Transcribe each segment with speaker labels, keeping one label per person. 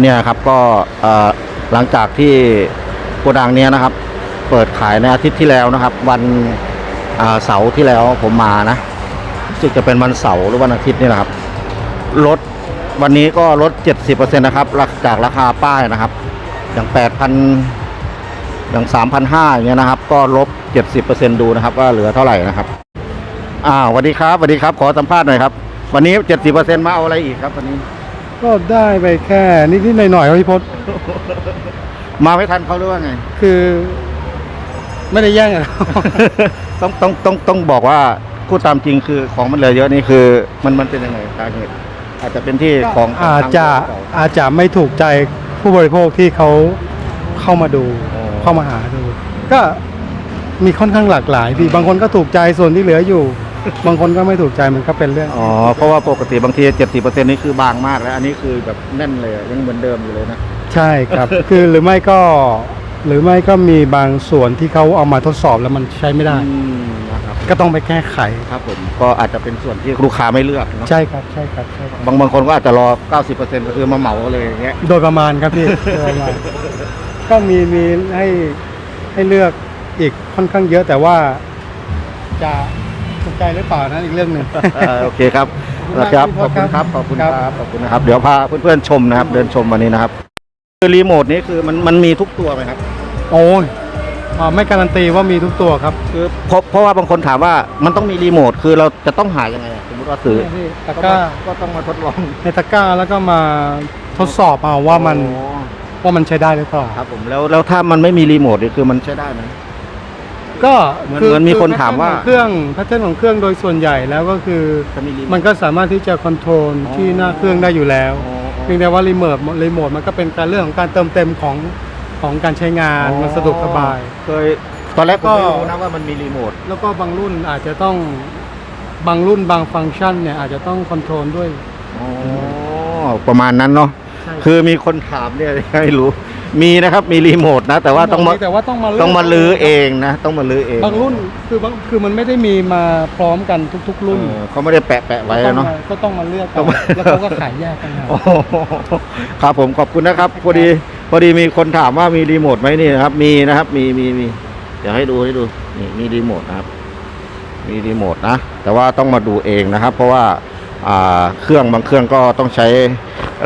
Speaker 1: เนี่ยครับก็หลังจากที่โกดังเนี้ยนะครับ เปิดขายในอาทิตย์ที่แล้วนะครับ วันเสาร์ที่แล้วผมมานะรู้สึกจะเป็นวันเสาร์หรือวันอาทิตย์นี่แหละครับลดวันนี้ก็ลด 70%นะครับจากราคาป้ายนะครับ อย่าง8,000อย่าง3,500อย่างเงี้ยนะครับ ก็ลบ 70%ดูนะครับ ว่าเหลือเท่าไหร่นะครับอ่าสวัสดีครับสวัสดีครับ ขอสัมภาษณ์หน่อยครับ วันนี้ 70%มาเอาอะไรอีกครับวันนี้
Speaker 2: ก็ได้ไปแค่นิดๆหน่อยๆครับพี่พศ
Speaker 1: มาไม่ทันเขาหรือว่าไง
Speaker 2: คือ ไม่ได้แย่งกันครับ
Speaker 1: ต้องต้องต้องต้องบอกว่าพูดตามจริงคือของมันเหลือเยอะนี่คือ มันมันเป็นยังไงสาเหตุอาจจะเป็นที่ของ
Speaker 2: อาจจะ
Speaker 1: ทงเก่า
Speaker 2: อาจจะไม่ถูกใจผู้บริโภคที่เขาเข้ามาดู
Speaker 1: อ๋อ
Speaker 2: เข้ามาหาดู ก็มีค่อนข้างหลากหลายพี่บางคนก็ถูกใจส่วนที่เหลืออยู่ บางคนก็ไม่ถูกใจมันก็เป็นเรื่อง
Speaker 1: อ๋อเพราะว่าปกติบางทีเจ็ดสิบเปอร์เซ็นต์นี่คือบางมากแล้ว อันนี้คือแบบแน่นเลยยังเหมือนเดิมอยู่เลยนะ
Speaker 2: ใช่ครับ คือหรือไม่ก็ หรือไม่ก็มีบางส่วนที่เขาเอามาทดสอบแล้วมันใช้ไม่ได้
Speaker 1: อืมนะครับ
Speaker 2: ก็ต้องไปแก้ไข
Speaker 1: ครับผมก็อาจจะเป็นส่วนที่ลูกค้าไม่เลือกเนอะ
Speaker 2: ใช่ครับ ใช่ครับใช่ครับ
Speaker 1: บางบางคนก็อาจจะรอ 90%ก็คือมาเหมาเลยอย่างเงี้ย
Speaker 2: โดยประมาณครับพี่โดยประมาณก็มีมีให้ให้เลือกอีกค่อนข้างเยอะแต่ว่าจะ ถูกใจหรือเปล่านั้นอีกเรื่องหนึ่ง
Speaker 1: เอ่อโอเคครับ
Speaker 2: ขอบคุณมาก
Speaker 1: นะครับ
Speaker 2: พี่
Speaker 1: ขอบ
Speaker 2: พ
Speaker 1: คุณ
Speaker 2: ศ
Speaker 1: ครับขอบคุณค
Speaker 2: ครั
Speaker 1: รับ
Speaker 2: บ
Speaker 1: ขอบคุณนะครับ เดี๋ยวพาเพื่อนๆชมนะครับ เดินชมวันนี้นะครับ คือรีโมทนี้คือมันมันมีทุกตัวไหมครับ
Speaker 2: โอ้ยอ่าไม่การันตีว่ามีทุกตัวครับ
Speaker 1: คือเพราะเพราะว่าบางคนถามว่ามันต้องมีรีโมทคือเราจะต้องหายังไงอะสมมติว่าซื้อ
Speaker 2: ตะกร้า
Speaker 1: ก็ต้องมาทดลอง
Speaker 2: ในตะกร้าแล้วก็มาทดสอบเอาว่ามัน
Speaker 1: อ๋อ
Speaker 2: ว่ามันใช้ได้หรือเปล่า
Speaker 1: ครับผมแล้วแล้วถ้ามันไม่มีรีโมทนี่คือมันใช้ได้ไหม
Speaker 2: ก็
Speaker 1: เหมือนเหมือนมีคนถามว่า
Speaker 2: เครื่องแพทเทิร์นของเครื่องโดยส่วนใหญ่แล้วก็คือ
Speaker 1: จะมีรีโมท
Speaker 2: มันก็สามารถที่จะคอนโทรล
Speaker 1: อ๋อ
Speaker 2: ที่หน้าเครื่องได้อยู่แล้ว
Speaker 1: อ๋อ
Speaker 2: เพียงแต่ว่ารีโมทรีโมทมันก็เป็นการเรื่องของการเติมเต็มของของการใช้งาน
Speaker 1: อ๋อ
Speaker 2: มันสะดวกสบาย
Speaker 1: เคยตอนแรกผม
Speaker 2: ก็
Speaker 1: ไม่รู้นะว่ามันมีรีโมท
Speaker 2: แล้วก็บางรุ่นอาจจะต้องบางรุ่นบางฟังก์ชันเนี่ยอาจจะต้องคอนโทรลด้วย
Speaker 1: อ๋อ ประมาณนั้นเนาะ
Speaker 2: ใช่
Speaker 1: คือมีคนถามเนี่ย ให้รู้ มีนะครับมีรีโมทนะ แต่ว่าต้องมา
Speaker 2: แต่ว่าต้องมาเลืก
Speaker 1: ต้องมาลื้อเองนะ ต้องมาลื้อเอง
Speaker 2: บางรุ่นคือบางคือมันไม่ได้มีมาพร้อมกันทุก ๆ รุ่น
Speaker 1: เออเขาไม่ได้แปะแปะไว้
Speaker 2: ก็ต้อง
Speaker 1: เนาะ
Speaker 2: มาก็ต้องมาเลือก
Speaker 1: ต้
Speaker 2: กั
Speaker 1: อนงมา
Speaker 2: แล้วเขาก็ขายแยกกันมา
Speaker 1: โอ้โหครับผมขอบคุณนะครับพอดีพอดีมีคนถามว่ามีรีโมทไหมนี่นะครับ มีนะครับ มีมีมีเดี๋ยวให้ดูให้ดูนี่มีรีโมทนะครับ มีรีโมทนะ แต่ว่าต้องมาดูเองนะครับ เพราะว่าอ่าเครื่องบางเครื่องก็ต้องใช้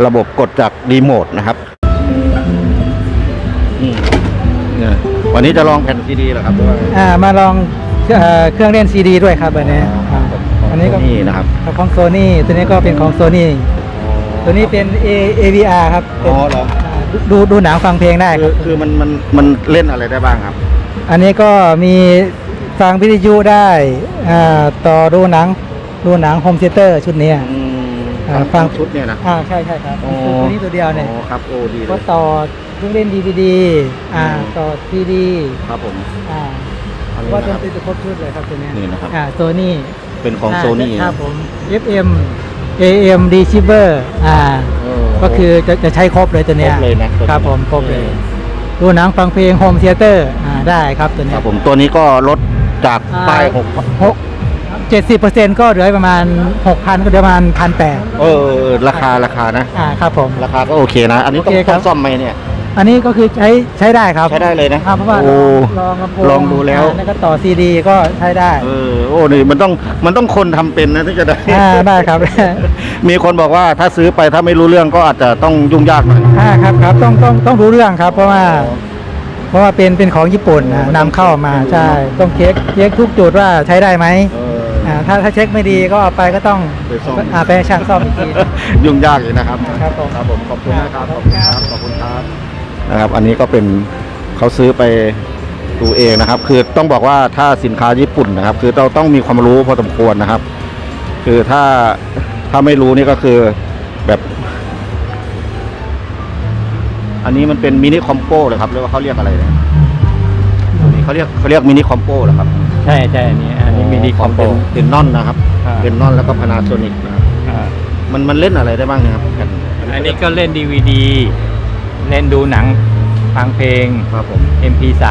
Speaker 1: ระบบกดจากรีโมทนะครับอืม เนี่ยวันนี้จะลองแผ่นซีดีเหรอครับหรือว่า
Speaker 3: อ่ามาลองเอ่อเครื่องเล่นซีดีด้วยครับอันนี้
Speaker 1: อ๋อ
Speaker 3: อันนี้ก็
Speaker 1: นี่นะครับ
Speaker 3: ของโซนี่ตัวนี้ก็เป็นของโซนี่ตัวนี้เป็น A AVR ครับเป็น
Speaker 1: อ๋อเหรอ
Speaker 3: อ่าดูดูหนังฟังเพลงได้ค
Speaker 1: คื
Speaker 3: รั
Speaker 1: อบคือมันมันมันเล่นอะไรได้บ้างครับ
Speaker 3: อันนี้ก็มีฟังวิทยุได้อ่าต่อดูหนังดูหนังโฮมเทเตอร์ชุดนี้
Speaker 1: อืม
Speaker 3: อ่า
Speaker 1: ทั้ง
Speaker 3: ฟัง
Speaker 1: ชุดเนี่ยนะ
Speaker 3: อ่าใช่ใช่ครับ
Speaker 1: อ๋อ
Speaker 3: ตัวนี้ตัวเดียวเนี่ย
Speaker 1: อ๋อครับโอ้ดีเล
Speaker 3: ก็
Speaker 1: ย
Speaker 3: ต่อ เครื่องเล่นดีวีดีอ่า
Speaker 1: อืม
Speaker 3: ต่อซีดี
Speaker 1: ครับผม
Speaker 3: อ่า
Speaker 1: อันนี้
Speaker 3: ว่า
Speaker 1: นะ
Speaker 3: ด
Speaker 1: คนรับ
Speaker 3: ตรีจะครบชุดเลยครับตัวนี้
Speaker 1: นี่นะครับ
Speaker 3: อ่าโซนี่
Speaker 1: เป็นของโซนี่
Speaker 3: ครับผม FM AM receiver อ่า ก็คือจะจะใช้ครบเลยตัวเนี้ย
Speaker 1: ครบเลยนะตัวนี้
Speaker 3: ครับผมครบเลยดูหนังฟังเพลงโฮมเทเตอร์อ่าได้ครับตัว
Speaker 1: ค
Speaker 3: เนี้
Speaker 1: รั
Speaker 3: ย
Speaker 1: บผมตัวนี้ก็ลดจาก
Speaker 3: อ่า
Speaker 1: ป้ายหก
Speaker 3: หกเจ็ดสิบเปอร์เซ็นต์ก็เหลือประมาณหกพันก็เหลือประมาณพันแปด
Speaker 1: เออราคาราคานะ
Speaker 3: อ่าครับผม
Speaker 1: ราคาก็โอเคนะ อันนี้ต้อง
Speaker 3: โอเคครั
Speaker 1: ต้อบงซ่อมไหมเนี่ย
Speaker 3: อันนี้ก็คือใช้ใช้ได้ครับ
Speaker 1: ใช้ได้เลยนะ
Speaker 3: ครับเพราะว่า
Speaker 1: โอ้
Speaker 3: ลองลำโพง
Speaker 1: ลองดูแล้ว
Speaker 3: อ่าแล้วก็ต่อซีดีก็ใช้ได้
Speaker 1: เออโอ้นี่มันต้องมันต้องคนทำเป็นนะถึงจะได้
Speaker 3: อ่าได้ครับ
Speaker 1: มีคนบอกว่าถ้าซื้อไปถ้าไม่รู้เรื่องก็อาจจะต้องยุ่งยากหน่อย
Speaker 3: อ่าครับครับต้องต้องต้องรู้เรื่องครับ เพราะว่า เพราะว่าเป็นเป็นของญี่ปุ่นนะนำเข้ามาใช่ต้องเช็คเช็คทุกจุดว่าใช้ได้ไหม
Speaker 1: เออ
Speaker 3: อ่าถ้าถ้าเช็คไม่ดีก็เอาไปก็ต้อง
Speaker 1: ไปซ่อม
Speaker 3: อ่าไปให้ช่างซ่อมอีกที
Speaker 1: ยุ่งยากอยู่นะครับ
Speaker 3: ครับผม
Speaker 1: ครับผมขอบคุณนะครับขอบคุณครับขอบคุณครับ นะครับ อันนี้ก็เป็นเขาซื้อไปดูเองนะครับ คือต้องบอกว่าถ้าสินค้าญี่ปุ่นนะครับ คือเราต้องมีความรู้พอสมควรนะครับ คือถ้าถ้าไม่รู้นี่ก็คือแบบ อันนี้มันเป็นมินิคอมโปเลยครับเรียกว่าเขาเรียกอะไรเนี่ยอันนี้เขาเรียกเขาเรียกมินิคอมโปเหรอครับ
Speaker 4: ใช่ใช่อันนี้อันนี้มินิคอมโบ
Speaker 1: เป็นเป็นนอนนะครับ
Speaker 4: อ่า
Speaker 1: เป็นนอนแล้วก็พานาโซนิกนะครับมันมันเล่นอะไรได้บ้างนะครับแผ่น
Speaker 4: อันนี้ก็เล่นดีวดี เล่นดูหนังฟังเพลง
Speaker 1: ครับผม
Speaker 4: MP3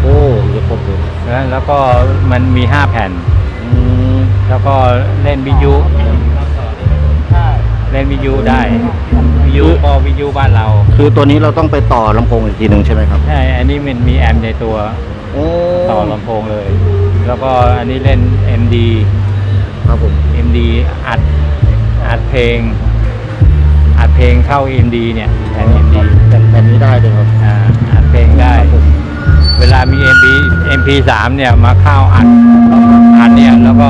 Speaker 1: โอ้เยอะครบเลย
Speaker 4: แล้วแล้วก็มันมี 5 แผ่น
Speaker 1: อืม
Speaker 4: แล้วก็เล่นวิทยุเล่นวิทยุได้
Speaker 1: อ
Speaker 4: วิทยุก็วิทยุบ้านเรา
Speaker 1: คือตัวนี้เราต้องไปต่อลำโพงอีกทีหนึ่งใช่ไหมครับ
Speaker 4: ใช่อันนี้มันมีแอมป์ในตัว
Speaker 1: โอ้
Speaker 4: ต่อลำโพงเลย แล้วก็อันนี้เล่น MD
Speaker 1: ครับผม
Speaker 4: MD อัดอัดเพลง อัดเพลงเข้า MD เนี่ยแผ่น MD
Speaker 1: แผ่นแผ่นนี้ได้เลยครับ
Speaker 4: อ่าอัดเพลงได้ เวลามี MP MP3 เนี่ยมาเข้าอัดอัดเนี่ยแล้วก็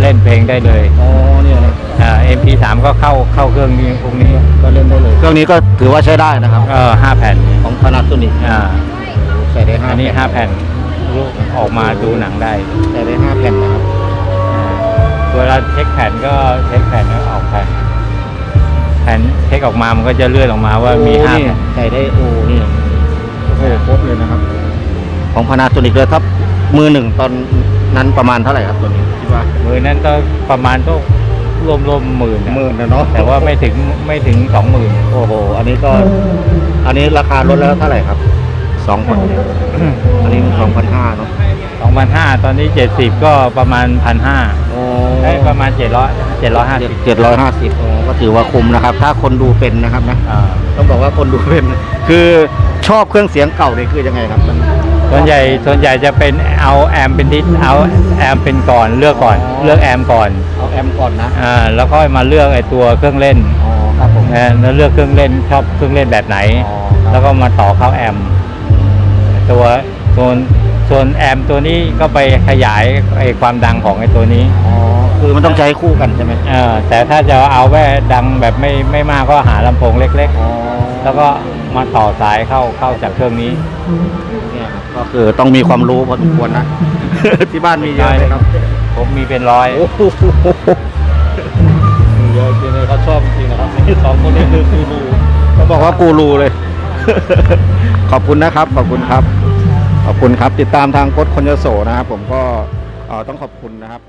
Speaker 4: เล่นเพลงได้เลย
Speaker 1: อ๋อเนี่ยนะ
Speaker 4: อ่า MP3 ก็เข้าเข้าเครื่องนี้พวกนี้
Speaker 1: ก็เล่นได้เลยเครื่องนี้ก็ถือว่าใช้ได้นะครับ
Speaker 4: ก็ห้าแผ่น
Speaker 1: ของ Panasonic
Speaker 4: อ่า
Speaker 1: ใส่ได้ห้า
Speaker 4: อันนี้ห้าแผ่นลูกออกมาดูหนังได้
Speaker 1: ใส่ได้ห้าแผ่นนะครับ
Speaker 4: อ่าเวลาเช็คแผ่นก็เช็คแผ่นก็ออกแผ่นแผ่นเช็คออกมามันก็จะเลื่อนออกมาว่ามี
Speaker 1: โอ้
Speaker 4: ห้า
Speaker 1: นี่
Speaker 4: แผ่น
Speaker 1: ใส่ได้โอ้นี่โอ้โหครบเลยนะครับ ของ Panasonic เลยครับ มือหนึ่งตอนนั้นประมาณเท่าไหร่ครับตัวนี้คิดว่า
Speaker 4: มือนั้นก็ประมาณก็รวมรวมหมื่นอะ
Speaker 1: หมื่นนะเนาะ
Speaker 4: แต่ว่าไม่ถึงไม่ถึงสองหมื่น
Speaker 1: โอ้โห อันนี้ก็ อันนี้ราคาลดแล้วเท่าไหร่ครับสองพันอันนี้สองพันห้าเนาะ
Speaker 4: สองพันห้าตอนนี้เจ็ดสิบก็ประมาณพันห้า
Speaker 1: โอ้
Speaker 4: ได้ประมาณเจ็ดร้อยเจ็ดร้อยห้าสิบ
Speaker 1: เจ็ดร้อยห้าสิบก็ถือว่าคุ้มนะครับ ถ้าคนดูเป็นนะครับนะ
Speaker 4: อ่า
Speaker 1: ต้องบอกว่าคนดูเป็น คือชอบเครื่องเสียงเก่าเนี่ยคือยังไงครับมัน
Speaker 4: ส่วนใหญ่ส่วนใหญ่จะเป็นเอาแอมเป็นทิศเอาแอมเป็นก่อนเลือกก่อน
Speaker 1: อ๋อ
Speaker 4: เลือกแอมก่อน
Speaker 1: เอาแอมก่อนนะ
Speaker 4: อ่าแล้วก็มาเลือกไอ้ตัวเครื่องเล่น
Speaker 1: อ๋อครับผม
Speaker 4: นะแล้วเลือกเครื่องเล่นชอบเครื่องเล่นแบบไหน
Speaker 1: อ๋อ
Speaker 4: แล้วก็มาต่อเข้าแอมตัวส่วน ส่วนแอมตัวนี้ก็ไปขยายไอ้ความดังของไอ้ตัวนี้
Speaker 1: อ๋อคือมันต้องใช้คู่กันใช่ไหม
Speaker 4: เออแต่ถ้าจะเอาแว่ดังแบบไม่ไม่มากก็หาลำโพงเล็ก
Speaker 1: อ๋อ
Speaker 4: ๆ แล้วก็มาต่อสายเข้าเข้าจากเครื่องนี้
Speaker 1: เนี่ยครับก็คือต้องมีความรู้พอสมควรนะ ที่บ้านมีเยอะเลยครับ
Speaker 4: ผมมีเป็นร้อย
Speaker 1: โอ้โหเยอะจริงเลยเขาชอบจริงนะครับนี่สองคนนี้คือกูรู เขาบอกว่ากูรูเลย ขอบคุณนะครับ ขอบคุณครับ ขอบคุณครับ ติดตามทางกดคนยโสนะครับ ผมก็ต้องขอบคุณนะครับ